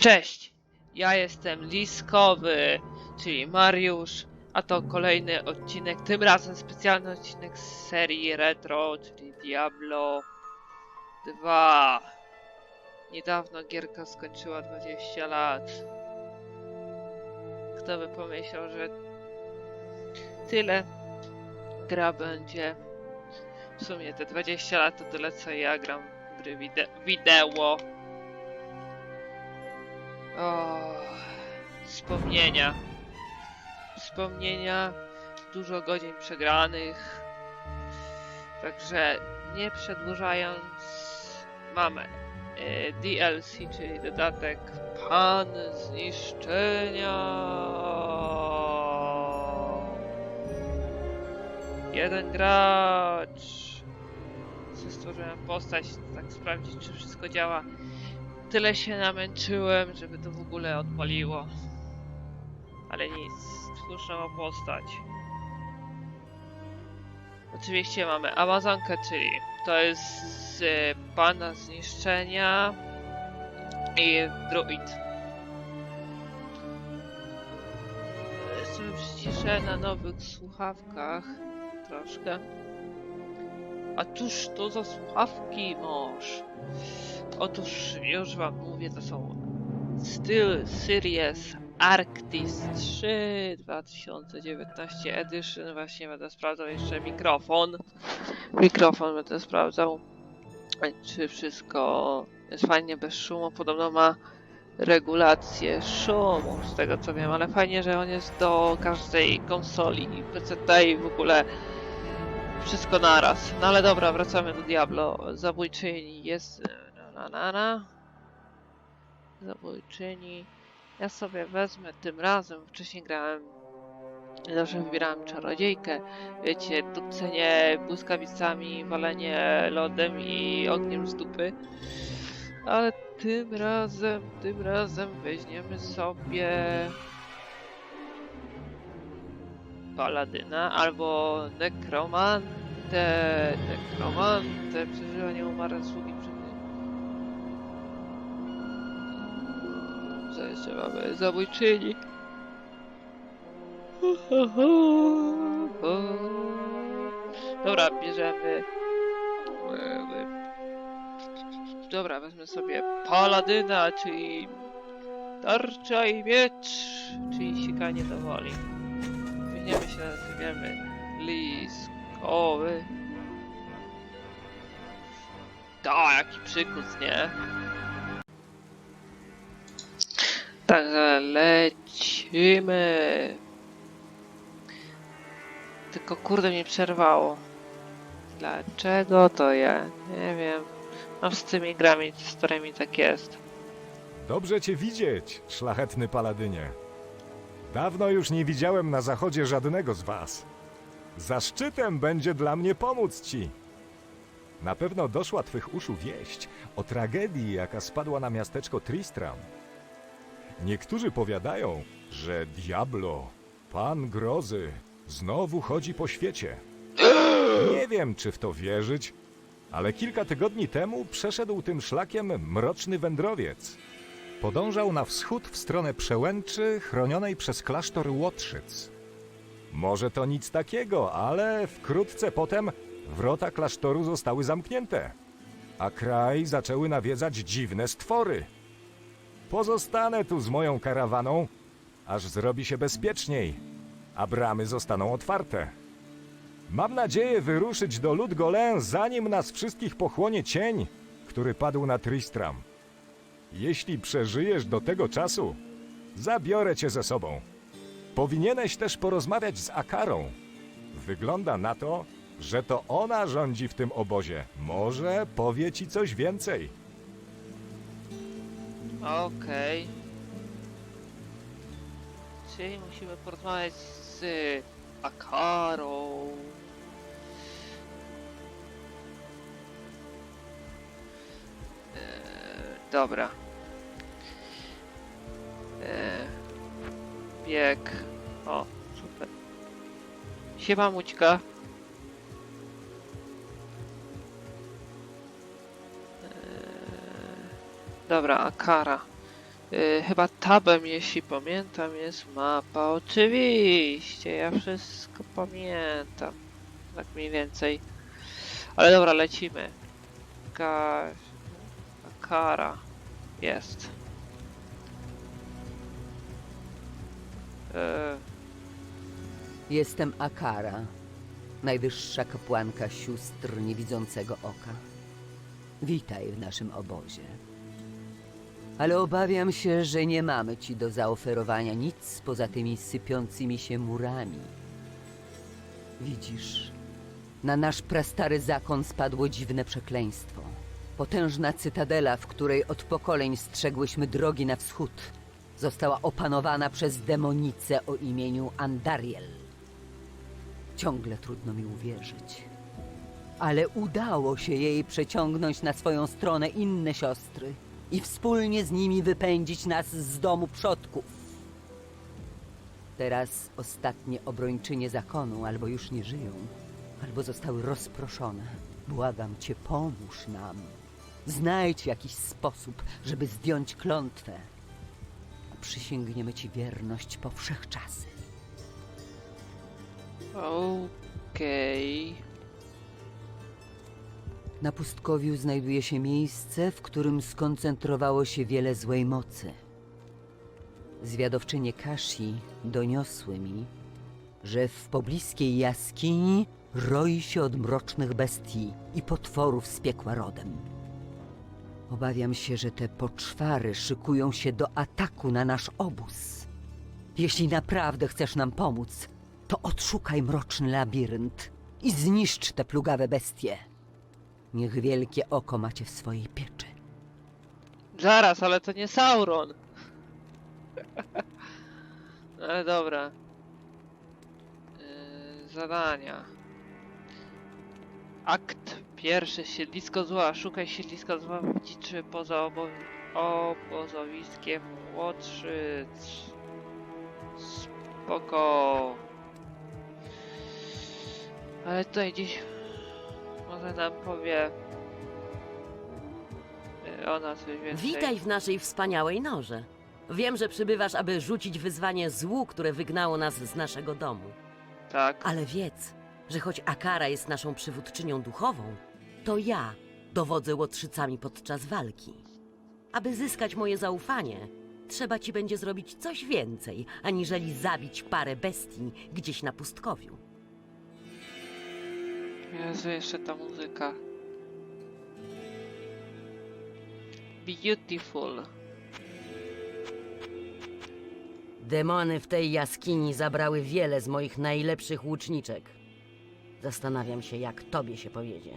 Cześć! Ja jestem Liskowy, czyli Mariusz, a to kolejny odcinek, tym razem specjalny odcinek z serii Retro, czyli Diablo 2. Niedawno gierka skończyła 20 lat. Kto by pomyślał, że tyle gra będzie. W sumie te 20 lat to tyle co ja gram gry wide wideo. O, wspomnienia. Wspomnienia, dużo godzin przegranych. Także nie przedłużając, mamy e, DLC, czyli dodatek Pan Zniszczenia. Jeden gracz. Stworzyłem postać, tak sprawdzić, czy wszystko działa tyle się namęczyłem, żeby to w ogóle odpaliło. Ale nic, słuszna postać. Oczywiście mamy Amazonkę, czyli to jest z e, Pana Zniszczenia i Druid. Sobie przyciszę na nowych słuchawkach troszkę. A cóż to za słuchawki masz? Otóż już wam mówię, to są Steel Series Arctis 3 2019 Edition. Właśnie będę sprawdzał jeszcze mikrofon. Mikrofon będę sprawdzał, czy wszystko jest fajnie bez szumu. Podobno ma regulację szumu, z tego co wiem, ale fajnie, że on jest do każdej konsoli, PC i w ogóle wszystko naraz. No ale dobra, wracamy do Diablo. Zabójczyni jest na na na. Zabójczyni. Ja sobie wezmę tym razem. Wcześniej grałem. Zawsze wybierałem czarodziejkę. Wiecie, dupcenie błyskawicami, walenie lodem i ogniem z dupy. Ale tym razem, tym razem weźmiemy sobie paladyna albo nekromantę. Nekromantę, przeżywanie umarłych sługi przed Co jeszcze mamy? Zabójczyni. Dobra, bierzemy. Dobra, wezmę sobie paladyna, czyli tarcza i miecz, czyli sikanie do woli. Zmieniamy się, nazwiemy liskowy. Da, jaki przykus, nie? Także lecimy. Tylko kurde mnie przerwało. Dlaczego to ja? Nie wiem. Mam z tymi grami, z którymi tak jest. Dobrze cię widzieć, szlachetny paladynie. Dawno już nie widziałem na zachodzie żadnego z was. Zaszczytem będzie dla mnie pomóc ci. Na pewno doszła twych uszu wieść o tragedii, jaka spadła na miasteczko Tristram. Niektórzy powiadają, że Diablo, pan grozy, znowu chodzi po świecie. Nie wiem, czy w to wierzyć, ale kilka tygodni temu przeszedł tym szlakiem mroczny wędrowiec. Podążał na wschód w stronę przełęczy chronionej przez klasztor Łotrzyc. Może to nic takiego, ale wkrótce potem wrota klasztoru zostały zamknięte, a kraj zaczęły nawiedzać dziwne stwory. Pozostanę tu z moją karawaną, aż zrobi się bezpieczniej, a bramy zostaną otwarte. Mam nadzieję wyruszyć do Ludgolę, zanim nas wszystkich pochłonie cień, który padł na Tristram. Jeśli przeżyjesz do tego czasu, zabiorę cię ze sobą. Powinieneś też porozmawiać z Akarą. Wygląda na to, że to ona rządzi w tym obozie. Może powie ci coś więcej. Okej. Czyli musimy porozmawiać z Akarą. Eee, dobra. Bieg. O, super. Siema Mućka. Eee, dobra, Akara. Yy, chyba tabem, jeśli pamiętam, jest mapa. Oczywiście, ja wszystko pamiętam. Tak mniej więcej. Ale dobra, lecimy. Ka... Kara. Jest. Jestem Akara, najwyższa kapłanka sióstr niewidzącego oka. Witaj w naszym obozie. Ale obawiam się, że nie mamy ci do zaoferowania nic poza tymi sypiącymi się murami. Widzisz, na nasz prastary zakon spadło dziwne przekleństwo. Potężna cytadela, w której od pokoleń strzegłyśmy drogi na wschód, została opanowana przez demonicę o imieniu Andariel. Ciągle trudno mi uwierzyć. Ale udało się jej przeciągnąć na swoją stronę inne siostry i wspólnie z nimi wypędzić nas z domu przodków. Teraz ostatnie obrończynie zakonu albo już nie żyją, albo zostały rozproszone. Błagam cię, pomóż nam. Znajdź jakiś sposób, żeby zdjąć klątwę. Przysięgniemy ci wierność po wszechczasy. Okej. Na pustkowiu znajduje się miejsce, w którym skoncentrowało się wiele złej mocy. Zwiadowczynie Kashi doniosły mi, że w pobliskiej jaskini roi się od mrocznych bestii i potworów z piekła rodem. Obawiam się, że te poczwary szykują się do ataku na nasz obóz. Jeśli naprawdę chcesz nam pomóc, to odszukaj mroczny labirynt i zniszcz te plugawe bestie. Niech wielkie oko macie w swojej pieczy. Zaraz, ale to nie Sauron. ale dobra. Yy, zadania. Akt pierwszy. Siedlisko zła. Szukaj siedliska zła w dziczy poza obo obozowiskiem Łotrzyc. Spoko. Ale tutaj gdzieś może nam powie ona coś więcej. Witaj w naszej wspaniałej norze. Wiem, że przybywasz, aby rzucić wyzwanie złu, które wygnało nas z naszego domu. Tak. Ale wiedz, że choć Akara jest naszą przywódczynią duchową, to ja dowodzę łotrzycami podczas walki. Aby zyskać moje zaufanie, trzeba ci będzie zrobić coś więcej, aniżeli zabić parę bestii gdzieś na pustkowiu. Jezu, jeszcze ta muzyka. Beautiful. Demony w tej jaskini zabrały wiele z moich najlepszych łuczniczek. Zastanawiam się, jak tobie się powiedzie.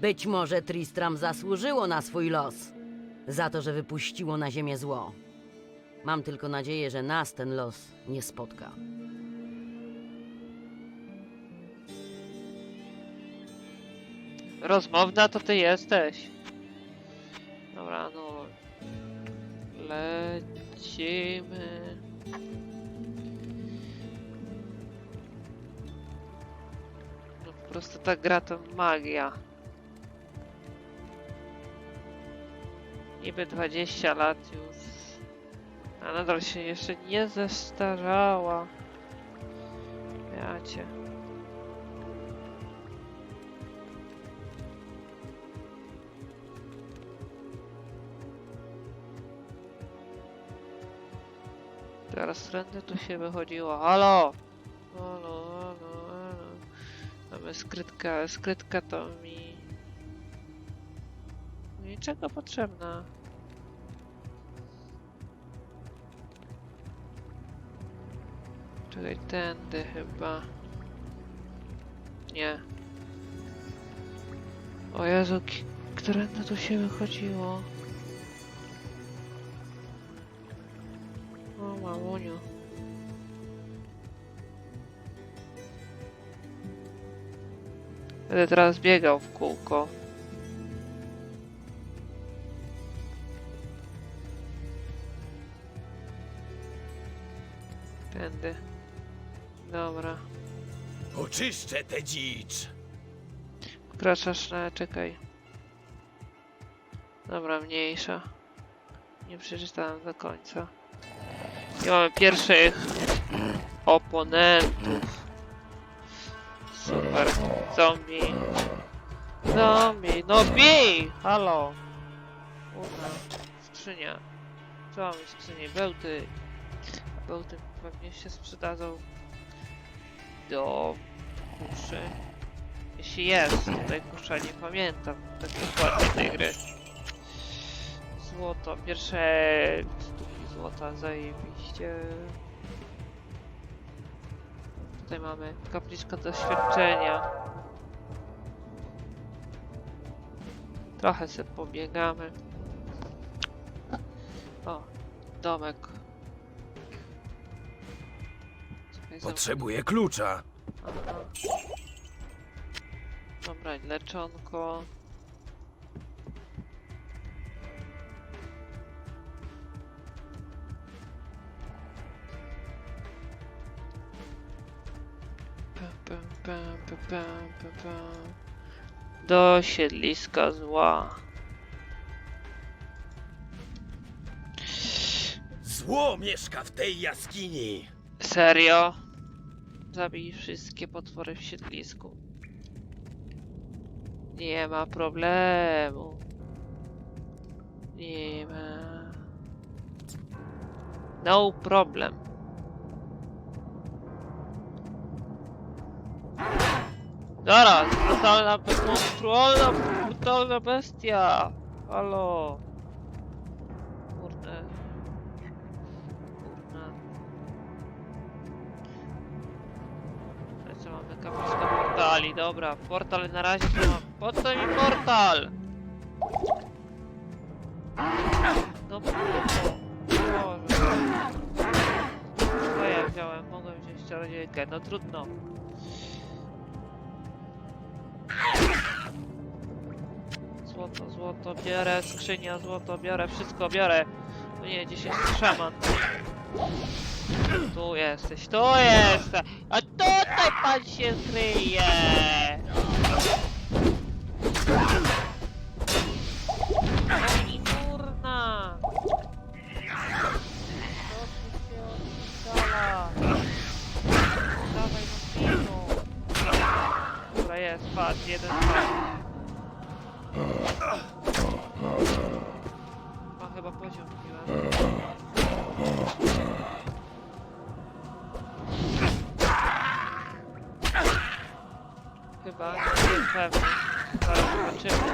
Być może Tristram zasłużyło na swój los. Za to, że wypuściło na ziemię zło. Mam tylko nadzieję, że nas ten los nie spotka. Rozmowna to ty jesteś. Dobra, no. Lecimy. Po prostu ta gra to magia. Niby 20 lat już. A nadal się jeszcze nie zestarzała. Ja. Teraz trendy tu się wychodziło. Halo, Skrytka. Skrytka to mi... Niczego potrzebna. Czekaj, tędy chyba. Nie. O Jezu, którędy tu się wychodziło? O mamuniu. Będę teraz biegał w kółko. Tędy. Dobra. Oczyszczę tę dzicz. Wkraczasz na... czekaj. Dobra, mniejsza. Nie przeczytałem do końca. I mamy pierwszych oponentów. Super. Zombie. Zombie. No bij! Halo. Kurna. Skrzynia. Co mamy w skrzyni? Bełty. Bełty pewnie się sprzedadzą do kuszy. Jeśli jest tutaj kusza, nie pamiętam tak dokładnie tej gry. Złoto, pierwsze złota, zajebiście. Tutaj mamy kapliczka doświadczenia. Trochę sobie pobiegamy. O, domek. Potrzebuję klucza. Aha. Dobra, leczonko. Pam, pam, pam. Do siedliska zła. Zło mieszka w tej jaskini. Serio? Zabij wszystkie potwory w siedlisku. Nie ma problemu. Nie ma. No problem. Zaraz, brutalna, monstrualna, brutalna bestia. Halo. Kurde. Kurde. Co mamy kapliczkę portali, dobra. Portal na razie to mam. Po co mi portal? No po co? Co ja wziąłem? Mogłem wziąć czarodziejkę, no trudno. Złoto, złoto, biorę, skrzynia, złoto, biorę, wszystko biorę. No nie, gdzieś jest szaman. Tu jesteś, tu jesteś! A tutaj pan się kryje! Pani kurna! Co tu się odwala? Dawaj no pino! Dobra jest, patrz, jeden patrz. Ma chyba poziom wbiłem. Chyba, nie jestem pewny. Zaraz zobaczymy.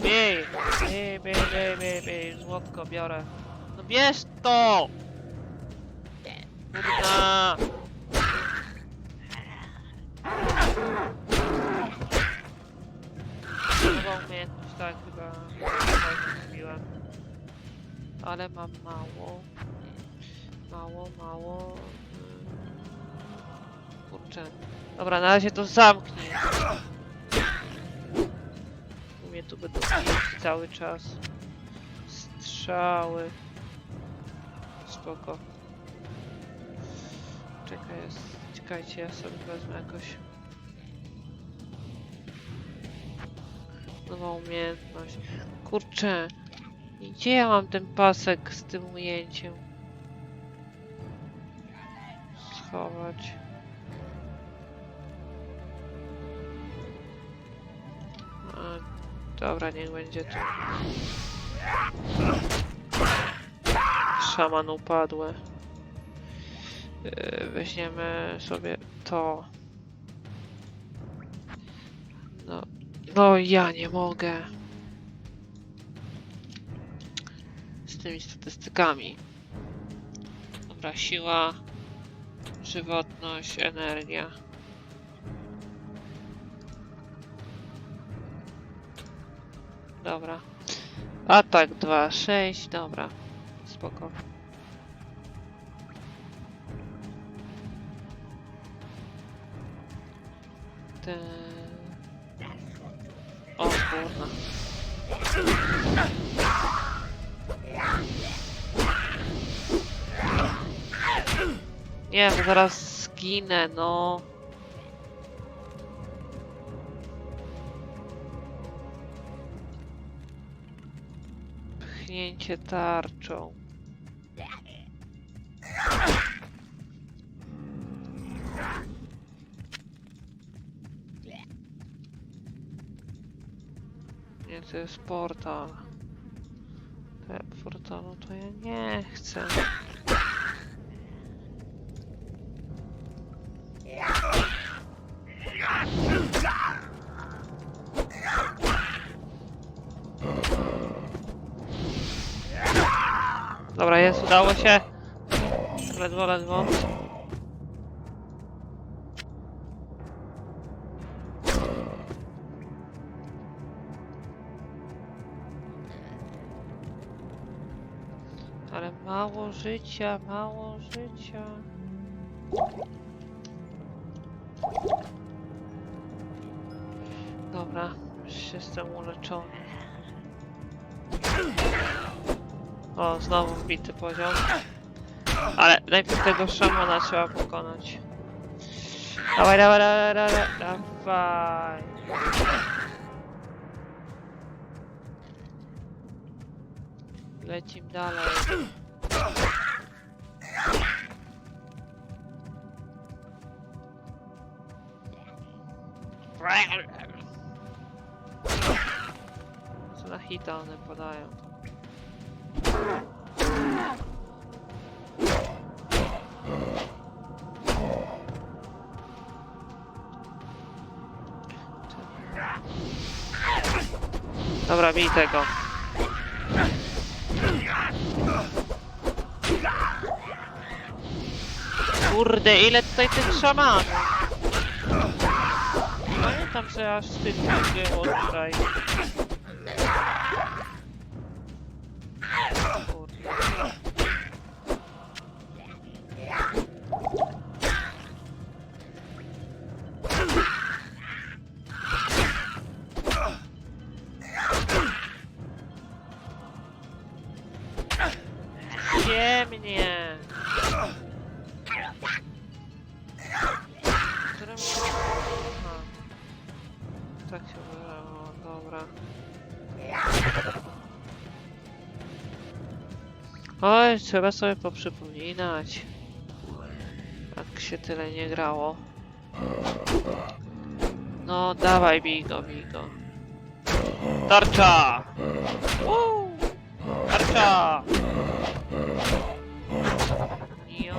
Bij! Bij, bij, bij, bij, bij. Złotko biorę. No bierz to! Kurna! Tak chyba. Mówiłem. Ale mam mało. Mało, mało. Kurczę. Dobra, na razie to zamknij. U mnie tu będą cały czas. Strzały. Spoko. Czekaj. Czekajcie, ja sobie wezmę jakoś. Nową umiejętność. Kurczę. Gdzie ja mam ten pasek z tym ujęciem? Schować. A, dobra, niech będzie tu. Szaman upadły. Yy, Weźmiemy sobie to. No ja nie mogę. Z tymi statystykami. Dobra, siła, żywotność, energia. Dobra. Atak 2, 6, dobra. Spoko. Te... O kurna. Nie, bo zaraz zginę, no. Machnięcie tarczą. To jest portal. Te portalu to ja nie chcę. Dobra, jest, udało się. Ledwo, ledwo. Życia, mało życia. Dobra, już jestem uleczony. O, znowu wbity poziom. Ale najpierw tego szamana trzeba pokonać. Dawaj, dawaj, dawaj, dawaj, dawaj. Lecim dalej. Hita one podają. Dobra, bij tego. Kurde, ile tutaj tych szamanów? Pamiętam, że aż mi było tutaj. Trzeba sobie poprzypominać. Jak się tyle nie grało. No, dawaj, bij go, bij go. Tarcza! Woo! Tarcza! Jo.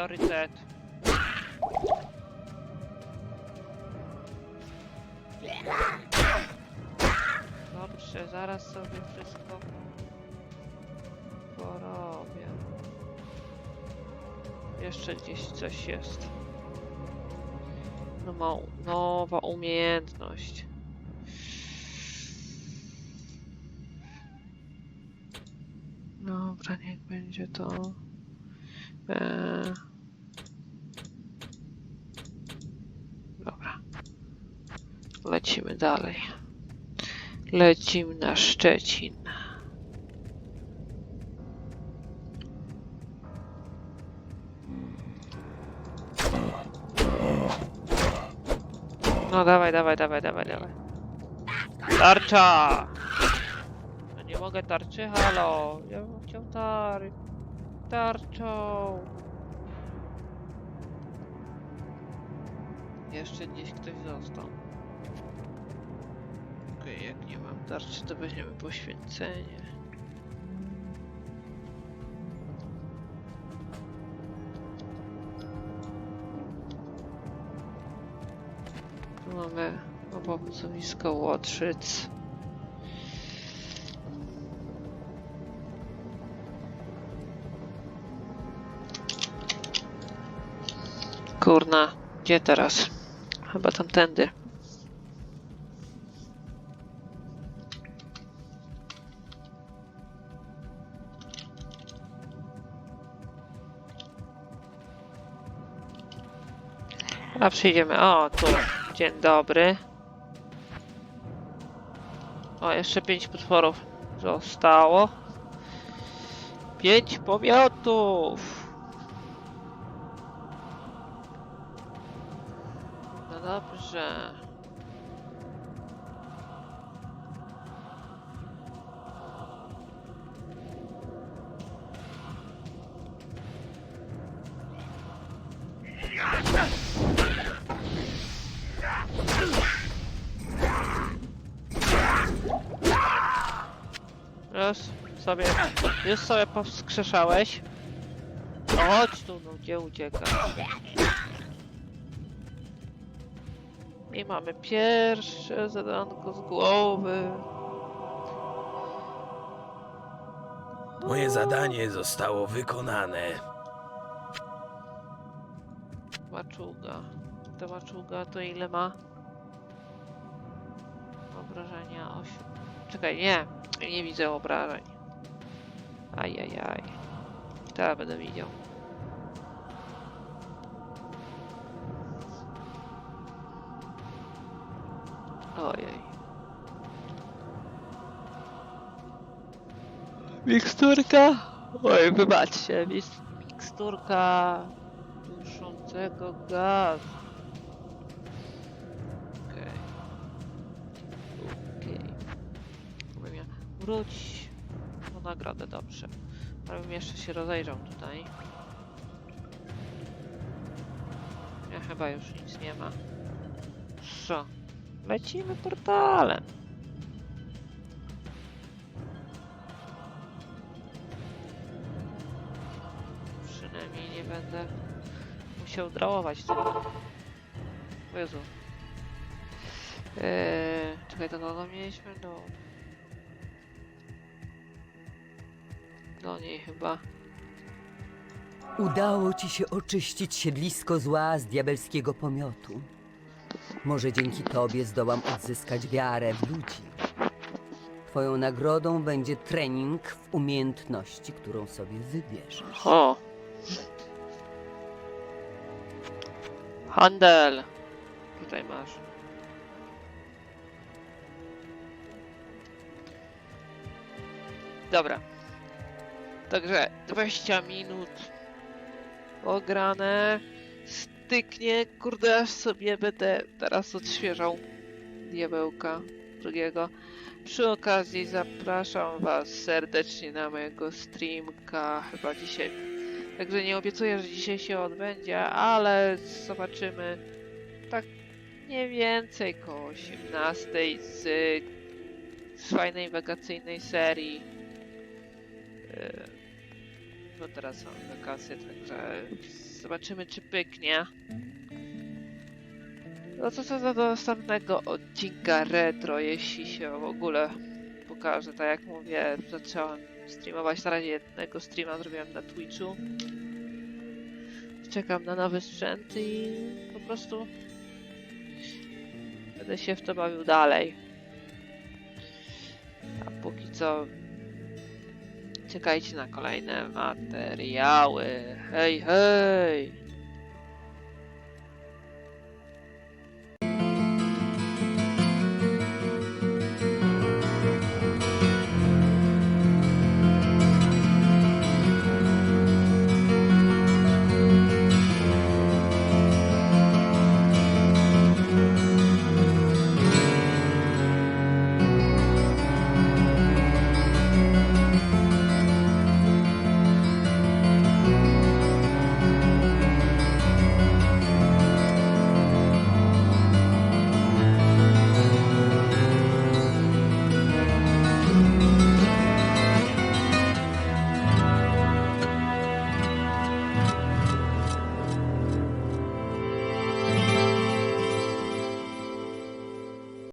Priorytet. Dobrze, zaraz sobie wszystko porobię. Jeszcze gdzieś coś jest. No, nowa umiejętność. Dobra, niech będzie to. Eee... Dobra. Lecimy dalej. Lecimy na Szczecin. No dawaj, dawaj, dawaj, dawaj, dawaj. Tarcza! No nie mogę tarczy, halo. Ja bym chciał tar... tarczą. Jeszcze gdzieś ktoś został. Okej, okay, jak nie mam tarczy, to weźmiemy poświęcenie. Tu mamy obozowisko Łotrzyc. Kurna, gdzie teraz? Chyba tamtędy. A przyjdziemy. O, tu. Dzień dobry. O, jeszcze pięć potworów zostało. Pięć pomiotów. No dobrze. Już sobie, już sobie powskrzeszałeś. Chodź tu, no gdzie uciekasz? I mamy pierwsze zadanko z głowy. Moje zadanie zostało wykonane. Maczuga. Ta maczuga to ile ma? Obrażenia 8. Czekaj, nie. Nie widzę obrażeń. Ajajaj. Teraz będę widział. Ojej. Miksturka? Oj, wybaczcie. Miksturka duszącego gazu. Wróć po nagrodę, dobrze. Ale jeszcze się rozejrzał tutaj. Ja chyba już nic nie ma. Co? Lecimy portalem. Przynajmniej nie będę musiał drałować tego. Jezu. Eee, czekaj, to kogo mieliśmy? Do... Do niej chyba. Udało ci się oczyścić siedlisko zła z diabelskiego pomiotu. Może dzięki tobie zdołam odzyskać wiarę w ludzi. Twoją nagrodą będzie trening w umiejętności, którą sobie wybierzesz. O! Handel! Tutaj masz. Dobra. Także 20 minut ograne. Styknie, kurde, aż sobie będę teraz odświeżał diabełka drugiego. Przy okazji zapraszam Was serdecznie na mojego streamka, chyba dzisiaj. Także nie obiecuję, że dzisiaj się odbędzie, ale zobaczymy tak mniej więcej koło 18 z, z fajnej wakacyjnej serii. Yy, No teraz są wakacje, także zobaczymy czy pyknie. No co to za do następnego odcinka retro, jeśli się w ogóle pokaże. Tak jak mówię, zacząłem streamować na razie jednego streama zrobiłem na Twitchu. Czekam na nowy sprzęt i po prostu będę się w to bawił dalej. A póki co czekajcie na kolejne materiały. Hej, hej!